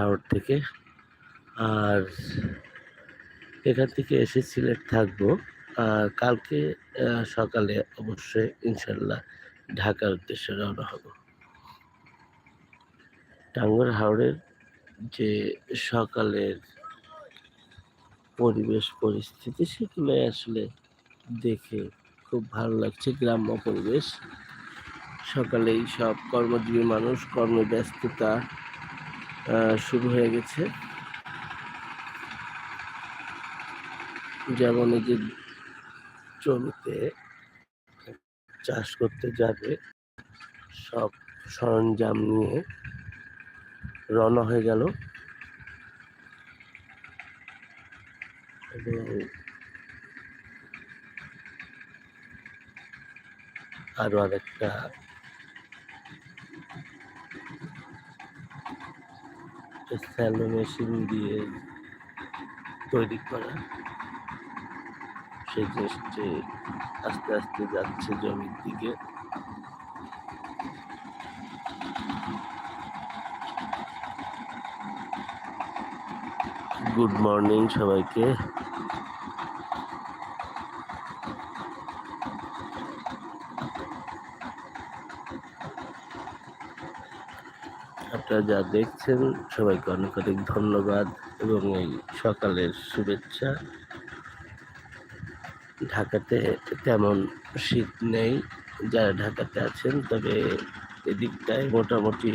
হাওড় থেকে। আর এখান থেকে এসে সিলেট থাকব। আর কালকে সকালে অবশ্যই ইনশাল্লাহ ঢাকার উদ্দেশ্যে রওনা হব। টাঙ্গুয়ার হাওড়ের যে সকালের পরিবেশ, পরিস্থিতি সেগুলো আসলে দেখে খুব ভালো লাগছে। গ্রাম্য পরিবেশ, সকালেই সব কর্মজীবী মানুষ, কর্মব্যস্ততা শুরু হয়ে গেছে। যেমন এই যে জমিতে চাষ করতে যাবে, সব সরঞ্জাম নিয়ে রওনা হয়ে গেল। এবং আরও আরেকটা স্যালো মেশিন দিয়ে তৈরি করা। সেই জিনিসটি আস্তে আস্তে যাচ্ছে জমির দিকে। গুড মর্নিং সবাইকে। আপনারা যা দেখছেন, সবাইকে অনেক অনেক ধন্যবাদ এবং এই সকালের শুভেচ্ছা। ঢাকাতে তেমন শীত নেই, যারা ঢাকাতে আছেন, তবে এদিকটায় মোটামুটি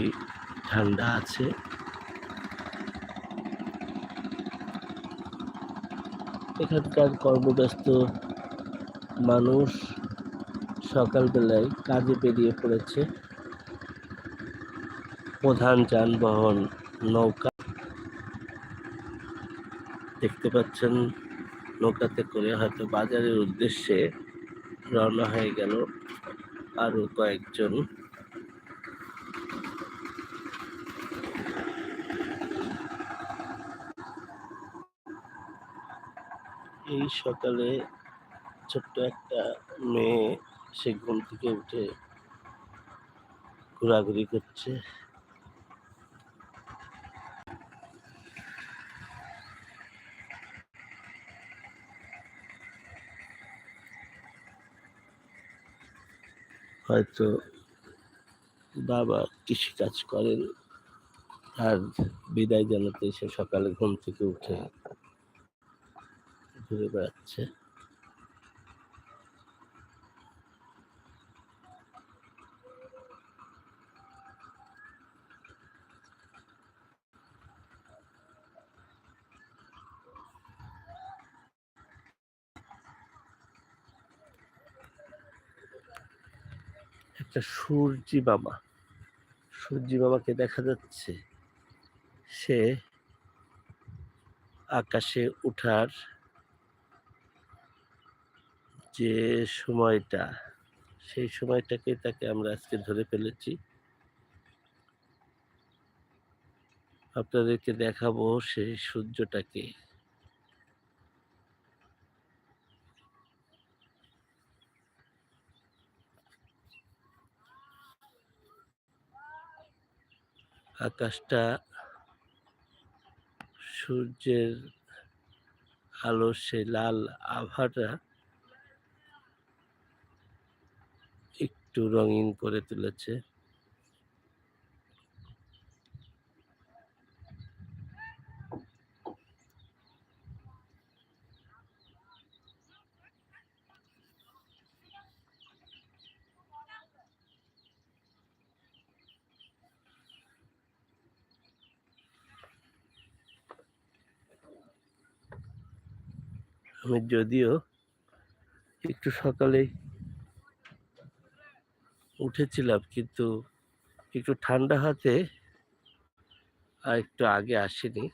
ঠান্ডা আছে। এখানকার কর্মব্যস্ত মানুষ সকালবেলায় কাজে বেরিয়ে পড়েছে। প্রধান যানবাহন নৌকা। দেখতে পাচ্ছেন, নৌকাতে করে হয়তো বাজারের উদ্দেশ্যে রওনা হয়ে গেল আরও কয়েকজন। এই সকালে ছোট্ট একটা মেয়ে সে ঘুম থেকে উঠে ঘোরাঘুরি করছে। হয়তো বাবা কৃষিকাজ করেন আর বিদায় জানাতে এসে সকালে ঘুম থেকে উঠে ঘুরে বেড়াচ্ছে। একটা সূর্যি মামা সূর্যি মামাকে দেখা যাচ্ছে। সে আকাশে উঠার যে সময়টা, সেই সময়টাকে তাকে আমরা আজকে ধরে ফেলেছি। আপনাদেরকে দেখাবো সেই সূর্যটাকে। আকাশটা সূর্যের আলো সে লাল আভাটা একটু রঙিন করে তুলেছে। আমি যদিও একটু সকালে উঠেছিলাম কিন্তু একটু ঠান্ডা হাতে আর একটু আগে আসেনি।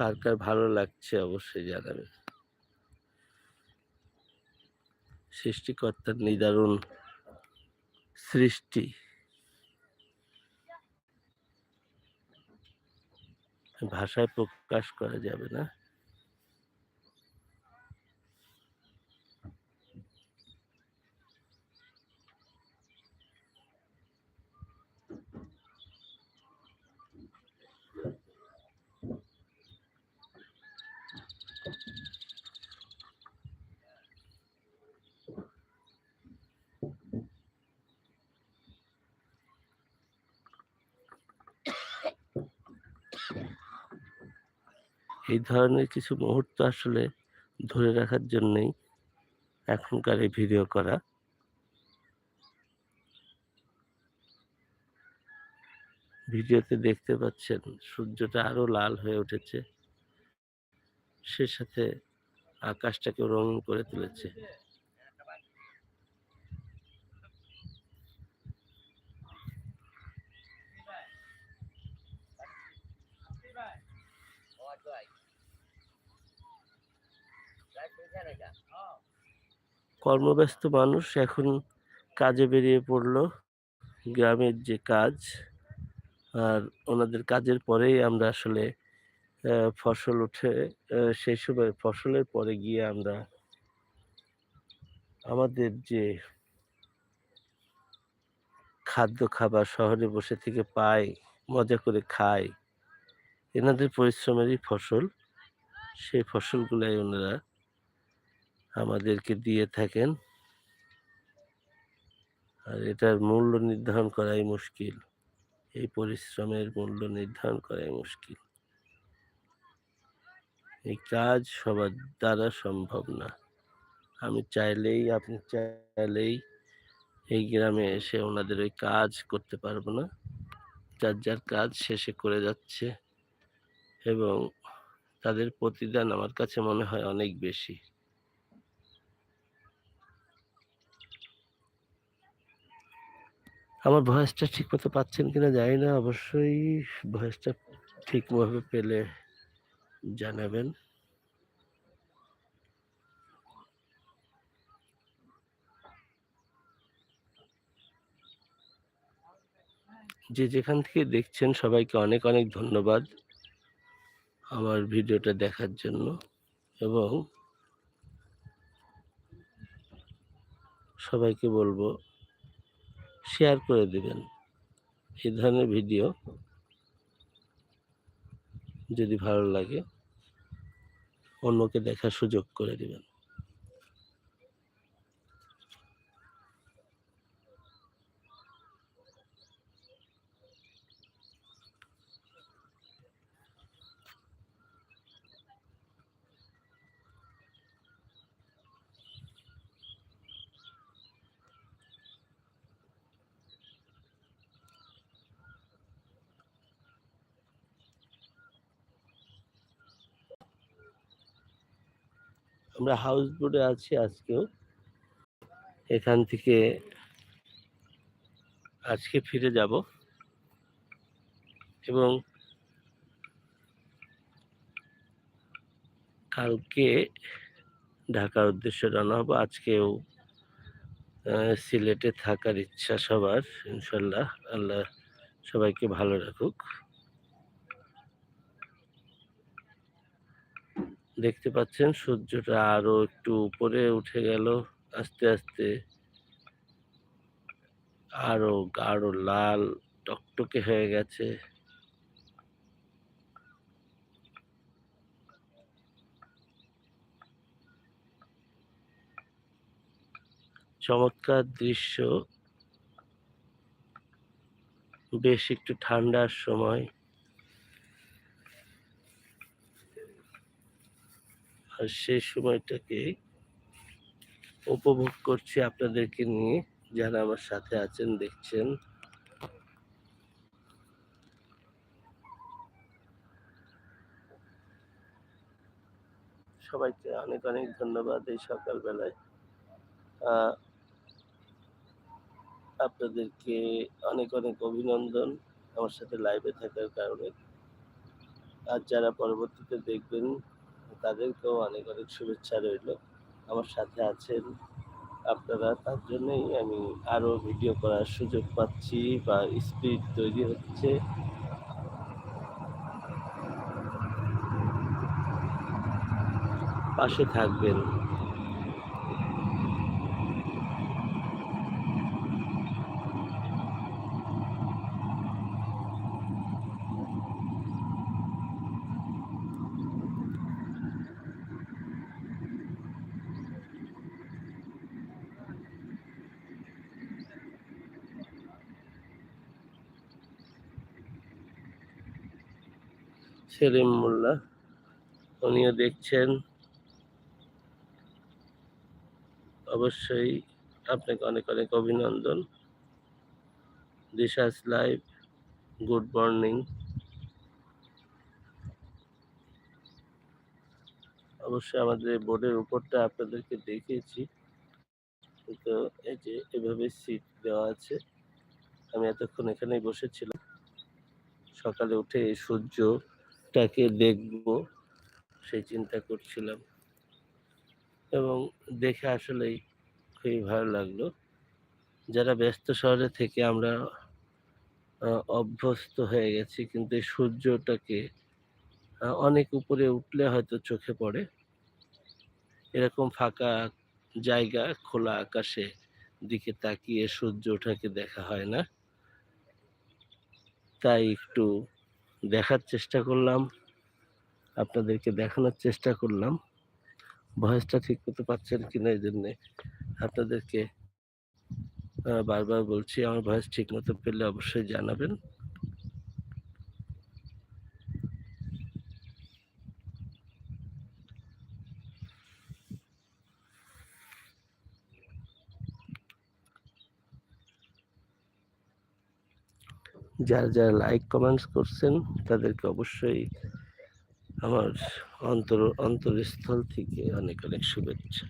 কার কার ভালো লাগছে অবশ্যই জানাবে সৃষ্টিকর্তার নিদারুণ সৃষ্টি। ভাষায় প্রকাশ করা যাবে না। এই ধরনের কিছু মুহূর্ত আসলে ধরে রাখার জন্যই এখনকার এই ভিডিও করা। ভিডিওতে দেখতে পাচ্ছেন, সূর্যটা আরও লাল হয়ে উঠেছে। সে সাথে আকাশটাকে রঙিন করে তুলেছে। কর্মব্যস্ত মানুষ এখন কাজে বেরিয়ে পড়ল। গ্রামের যে কাজ, আর ওনাদের কাজের পরেই আমরা আসলে ফসল উঠে সেই সময় ফসলের পরে গিয়ে আমরা আমাদের যে খাদ্য খাবার শহরে বসে থেকে পাই, মজা করে খাই, এনাদের পরিশ্রমেরই ফসল। সেই ফসলগুলাই ওনারা আমাদেরকে দিয়ে থাকেন। আর এটার মূল্য নির্ধারণ করাই মুশকিল। এই পরিশ্রমের মূল্য নির্ধারণ করাই মুশকিল। এই কাজ সবার দ্বারা সম্ভব না। আমি চাইলেই, আপনি চাইলেই এই গ্রামে এসে ওনাদের ওই কাজ করতে পারব না। যার যার কাজ শেষে করে যাচ্ছে। এবং তাদের প্রতিদান আমার কাছে মনে হয় অনেক বেশি। আমার ভয়েসটা ঠিক মতো পাচ্ছেন কিনা জানি না, অবশ্যই ভয়েসটা ঠিকভাবে পেলে জানাবেন। যে যেখান থেকে দেখছেন সবাইকে অনেক অনেক ধন্যবাদ আমার ভিডিওটা দেখার জন্য এবং সবাইকে বলব শেয়ার করে দেবেন। এই ধরনের ভিডিও যদি ভালো লাগে অন্যকে দেখার সুযোগ করে দিবেন। আমরা হাউস বোটে আছি আজকেও। এখান থেকে আজকে ফিরে যাব। এবং কালকে ঢাকার উদ্দেশ্যে রওনা হব। আজকেও সিলেটে থাকার ইচ্ছা সবার, ইনশাল্লাহ। আল্লাহ সবাইকে ভালো রাখুক। দেখতে পাচ্ছেন সূর্যটা আরও একটু উপরে উঠে গেল। আস্তে আস্তে আরও গাঢ় লাল টকটকে হয়ে গেছে। চমৎকার দৃশ্য। বেশ একটু ঠান্ডার সময়। আর সেই সময়টাকে উপভোগ করছি আপনাদেরকে নিয়ে। যারা আমার সাথে আছেন, দেখছেন। সবাইকে অনেক অনেক ধন্যবাদ এই সকালবেলায়। আপনাদেরকে অনেক অনেক অভিনন্দন আমার সাথে লাইভে থাকার কারণে। আর যারা পরবর্তীতে দেখবেন তাদেরকেও অনেক অনেক শুভেচ্ছা রইল। আমার সাথে আছেন আপনারা, তার জন্যই আমি আরও ভিডিও করার সুযোগ পাচ্ছি বা স্পিড তৈরি হচ্ছে। পাশে থাকবেন। সেলিম মোল্লা, উনিও দেখছেন। অবশ্যই আপনাকে অনেক অনেক অভিনন্দন। Disha's live, good morning. অবশ্যই আমাদের বোর্ডের উপরটা আপনাদেরকে দেখিয়েছি। তো এই যে এভাবে সিট দেওয়া আছে, আমি এতক্ষণ এখানেই বসেছিলাম। সকালে উঠে এই সূর্যটাকে দেখব, সেই চিন্তা করছিলাম। এবং দেখে আসলেই খুবই ভালো লাগল। যারা ব্যস্ত শহরে থেকে আমরা অভ্যস্ত হয়ে গেছি, কিন্তু এই সূর্যটাকে অনেক উপরে উঠলে হয়তো চোখে পড়ে। এরকম ফাঁকা জায়গা, খোলা আকাশে দিকে তাকিয়ে সূর্য ওঠাকে দেখা হয় না। তাই একটু দেখার চেষ্টা করলাম, আপনাদেরকে দেখানোর চেষ্টা করলাম। ভয়েসটা ঠিক মতো পাচ্ছেন কিনা এই জন্যে আপনাদেরকে বারবার বলছি, আমার ভয়েস ঠিক মতো পেলে অবশ্যই জানাবেন। যারা যারা লাইক কমেন্টস করছেন তাদেরকে অবশ্যই আমার অন্তর অন্তরস্থল থেকে অনেক অনেক শুভেচ্ছা।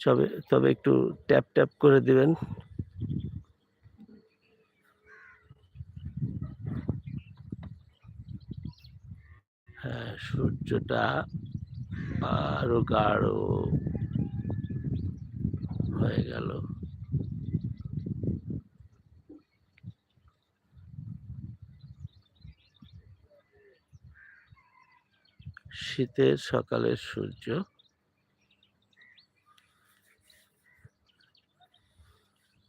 তবে তবে একটু ট্যাপ ট্যাপ করে দিবেন। হ্যাঁ সূর্যটা আরও গাঢ় হয়ে গেল। শীতের সকালের সূর্য।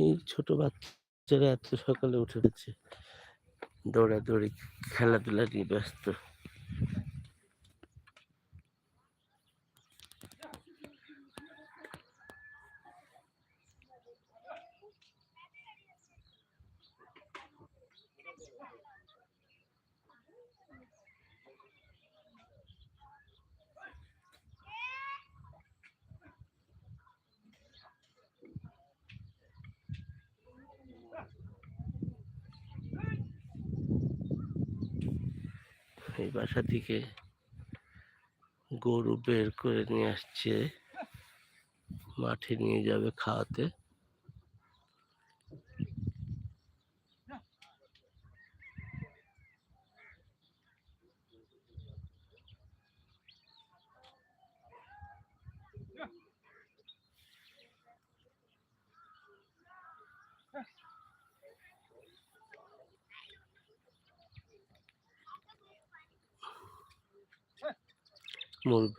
এই ছোট বাচ্চারা এত সকালে উঠে গেছে। দৌড়াদৌড়ি খেলাধুলা নিয়ে ব্যস্ত। এই বাসা থেকে গরু বের করে নিয়ে আসছে। মাঠে নিয়ে যাবে খাওয়াতে।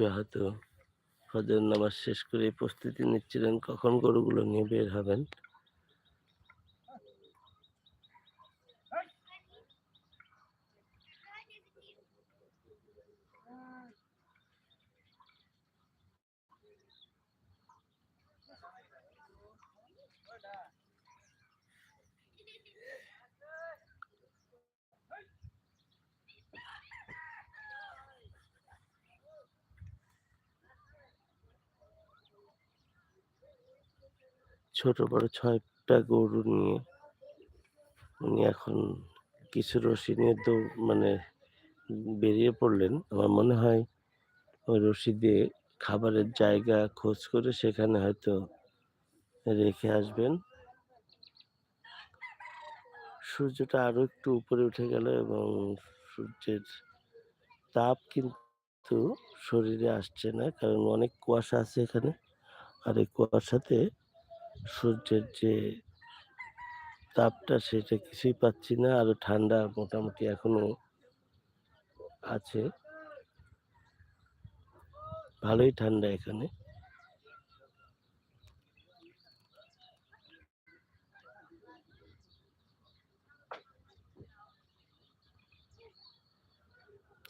মুরব্বী হয়তো নামাজ শেষ করে প্রস্তুতি নিচ্ছিলেন কখন গরুগুলো নিয়ে বের হবেন? ছোট বড় ছয়টা গরু নিয়ে উনি এখন কিছু রশি নিয়ে দৌড় মানে বেরিয়ে পড়লেন। আমার মনে হয় ওই রশি দিয়ে খাবারের জায়গা খোঁজ করে সেখানে হয়তো রেখে আসবেন। সূর্যটা আরও একটু উপরে উঠে গেল এবং সূর্যের তাপ কিন্তু শরীরে আসছে না, কারণ অনেক কুয়াশা আছে এখানে। আর এই কুয়াশাতে সূর্যের যে তাপটা সেটা কিছুই পাচ্ছি না, আরও ঠান্ডা মোটামুটি এখনও আছে। ভালোই ঠান্ডা এখানে।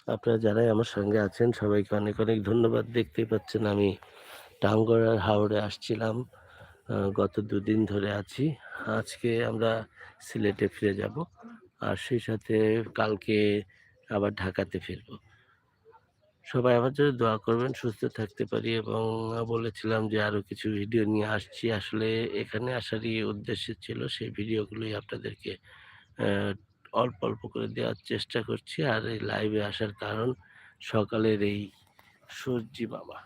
আপনারা যারাই আমার সঙ্গে আছেন, সবাইকে অনেক অনেক ধন্যবাদ। দেখতেই পাচ্ছেন আমি টাঙ্গরার হাওড়ে আসছিলাম। গত দুদিন ধরে আছি। আজকে আমরা সিলেটে ফিরে যাব আর সেই সাথে কালকে আবার ঢাকাতে ফিরবো। সবাই আমার জন্য দোয়া করবেন, সুস্থ থাকতে পারি এবং বলেছিলাম যে আরও কিছু ভিডিও নিয়ে আসছি। আসলে এখানে আসারই উদ্দেশ্য ছিল, সেই ভিডিওগুলোই আপনাদেরকে অল্প অল্প করে দেওয়ার চেষ্টা করছি। আর এই লাইভে আসার কারণ সকালের এই সূর্যি বাবা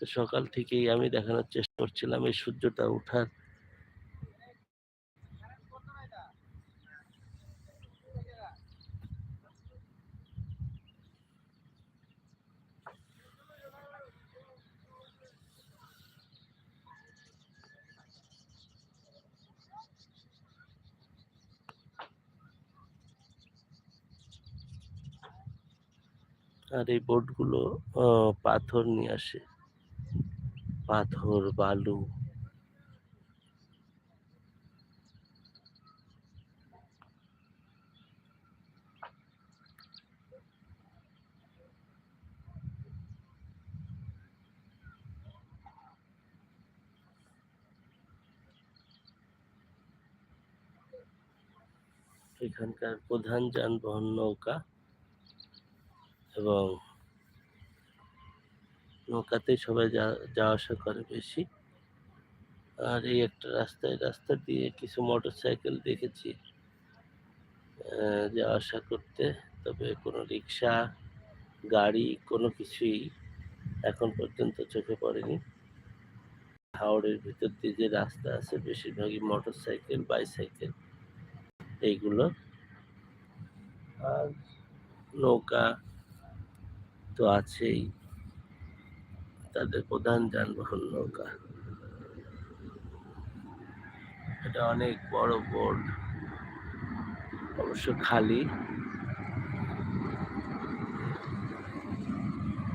তো সকাল থেকেই আমি দেখানোর চেষ্টা করছিলাম এই সূর্যটা ওঠার। আর এই বোটগুলো পাথর নিয়ে আসে। পাথর বালু এখানকার প্রধান যানবাহন নৌকা এবং নৌকাতেই সবাই যাওয়া আসা করে বেশি। আর এই একটা রাস্তায়, রাস্তা দিয়ে কিছু মোটর সাইকেল দেখেছি যাওয়া আসা করতে। তবে কোনো রিক্সা, গাড়ি, কোনো কিছুই এখন পর্যন্ত চোখে পড়েনি। হাওড়ের ভিতর দিয়ে যে রাস্তা আছে, বেশিরভাগই মোটর সাইকেল বাইসাইকেল, এইগুলো। আর নৌকা তো আছেই। তাদের প্রধান যানবাহন নৌকা। এটা অনেক বড় বোর্ড, অবশ্য খালি।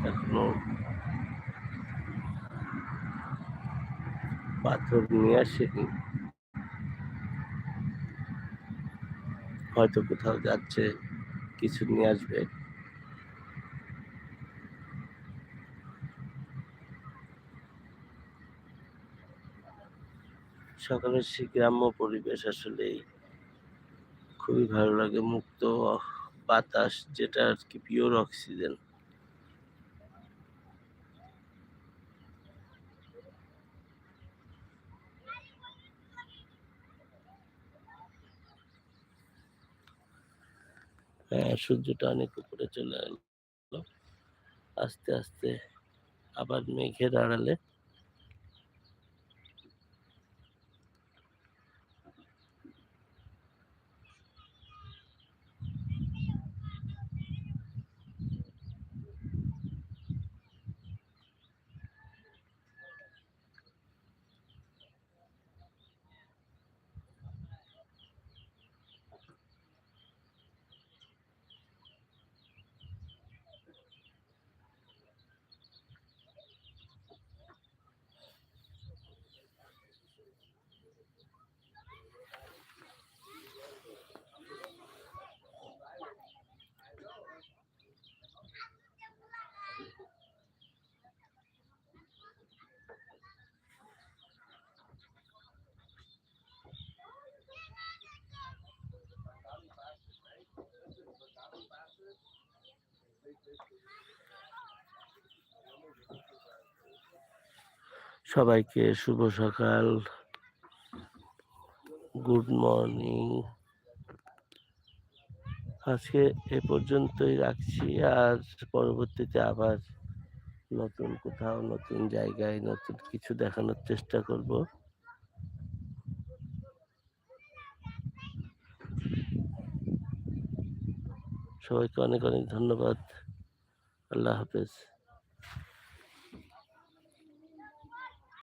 এখনও পাথর নিয়ে আসেনি। হয়তো কোথাও যাচ্ছে, কিছু নিয়ে আসবে। সকালের সেই গ্রাম্য পরিবেশ আসলেই খুবই ভালো লাগে। মুক্ত বাতাস, যেটা আর কি পিওর অক্সিজেন হ্যাঁ সূর্যটা অনেক উপরে চলে এলো। আস্তে আস্তে আবার মেঘের আড়ালে সবাইকে শুভ সকাল। Good morning. আজকে এ পর্যন্তই রাখছি। আর পরবর্তীতে আবার নতুন কোথাও, নতুন জায়গায়, নতুন কিছু দেখানোর চেষ্টা করব। সবাইকে অনেক অনেক ধন্যবাদ। আল্লাহ হাফেজ।